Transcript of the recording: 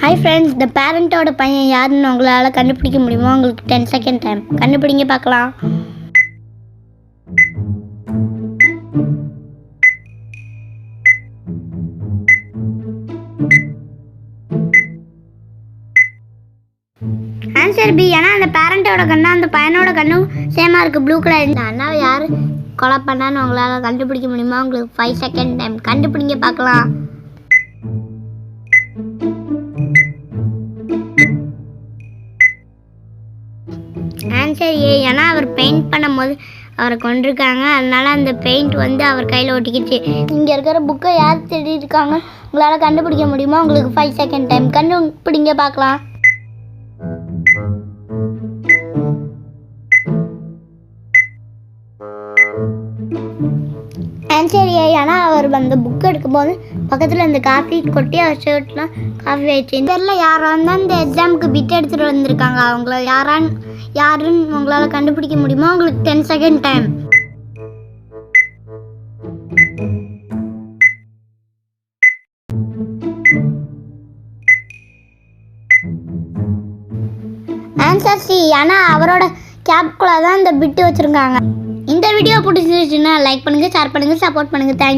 Hi friends இந்த பேரண்ட்டோட பையன் யாருன்னு உங்களால் கண்டுபிடிக்க முடியுமா? உங்களுக்கு டென் செகண்ட் டைம் கண்டுபிடிங்க பார்க்கலாம். ஆன்சர் பி ஏன்னா அந்த பேரண்ட்டோட கண்ணு அந்த பையனோட கண்ணும் சேமாக இருக்குது ப்ளூ கலர் இந்த அண்ணாவை யார் கொலை பண்ணான்னு உங்களால் கண்டுபிடிக்க முடியுமா? உங்களுக்கு ஃபைவ் செகண்ட் டைம் கண்டுபிடிங்க பார்க்கலாம். ஆன்சர் ஏ ஏன்னா அவர் பெயிண்ட் பண்ணும்போது அவரை கொண்டிருக்காங்க அதனால அந்த பெயிண்ட் வந்து அவர் கையில் ஒட்டிக்கிச்சு. இங்கே இருக்கிற புக்கை யார் தேடிருக்காங்க உங்களால் கண்டுபிடிக்க முடியுமா? உங்களுக்கு ஃபைவ் செகண்ட் டைம் கண்டுபிடிங்க பார்க்கலாம். ஆன்சர் ஏ ஏன்னா அவர் அந்த புக் எடுக்கும்போது பக்கத்தில் அந்த காஃபி கொட்டி அவர் ஷர்ட்லாம் காஃபி ஆயிடுச்சு தெரில யாரோ வந்து இந்த எக்ஸாமுக்கு பிட் எடுத்துகிட்டு வந்திருக்காங்க. அவங்கள யாரான்னு யாருன்னு உங்களால் கண்டுபிடிக்க முடியுமோ? உங்களுக்கு ten second time answer C ஆனால் அவரோட கேப்குள்ளே தான் இந்த பிட்டு வச்சுருக்காங்க. இந்த வீடியோ பிடிச்சிருச்சுன்னா லைக் பண்ணுங்கள் ஷேர் பண்ணுங்கள் சப்போர்ட் பண்ணுங்கள் தேங்க்ஸ்